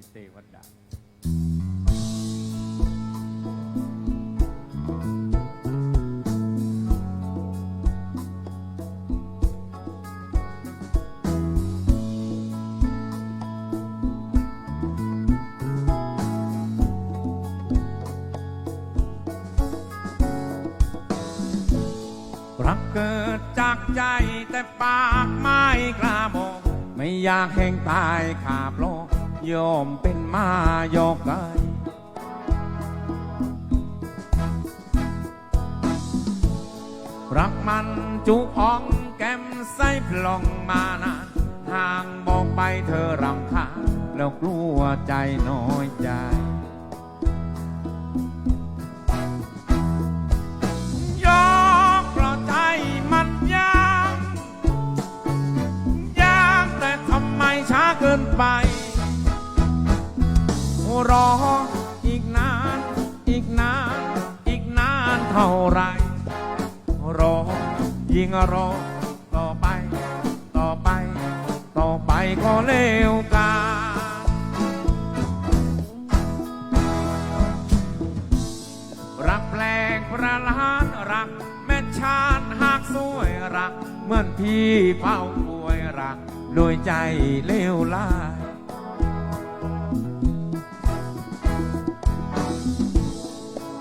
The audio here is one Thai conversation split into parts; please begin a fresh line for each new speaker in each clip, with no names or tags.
ิเตวัดดารักเกิดจากใจแต่ปากไม่กล้าบอก ไม่อยากแห่งตายขาบลก ยอมเป็นมายกไกรักมันจุอ่องแก้มใส่พลองมานานห่างบอกไปเธอรำคาญแล้วกลัวใจน้อยใจยอกเพราะใจมันยากยากแต่ทำไมช้าเกินไป รออีกนาน อีกนาน อีกนานเท่าไรรอยิ่งรอ ต่อไป ต่อไป ต่อไปก็เลวการักแปลกประหลาดรัก แม่ชาติหากสวยรัก เหมือนพี่เฝ้าป่วยรัก โดยใจเลวร้าย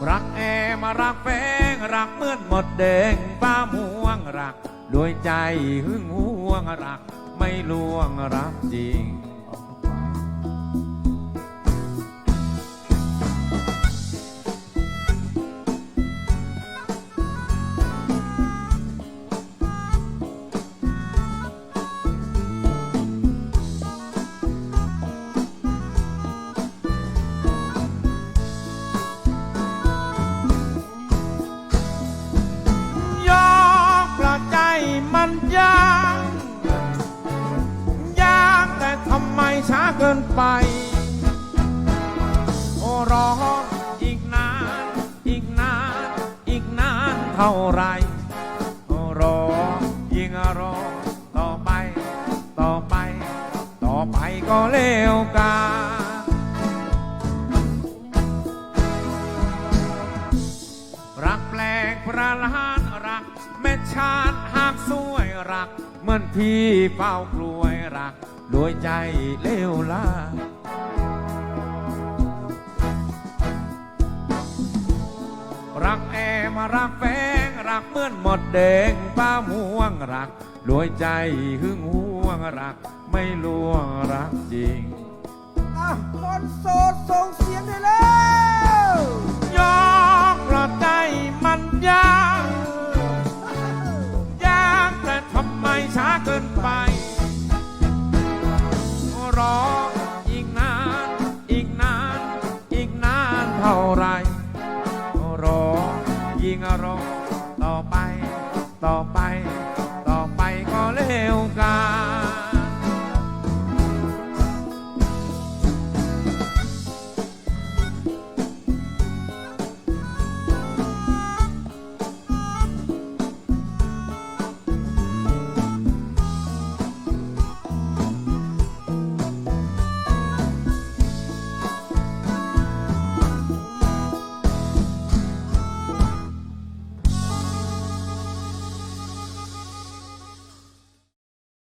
รักแอมารักแฟงรักเมื่อนหมดแดงป้าม่วงรักโดยใจหึงหวงรัก ไม่ลวงรักจริง นไป โอ้รออีกนาน อีกนาน อีกนานเท่าไร โอ้รอยิ่งรอต่อไป ต่อไป ต่อไปก็เลวการักแปลกประหลาดรักแม่ชาติหากสวยรัก เหมือนพี่เฝ้ากลวยรัก โดยใจเลวร้ายรักแอมารักแฟง รักเหมือนหมดแดงป้าม่วงรักโดยใจหึงห่วงรัก ไม่ลวงรักจริง
อะคนโสดส่งเสียงได้แล้ว
ย อารมณ์ต่อไป ต่อไป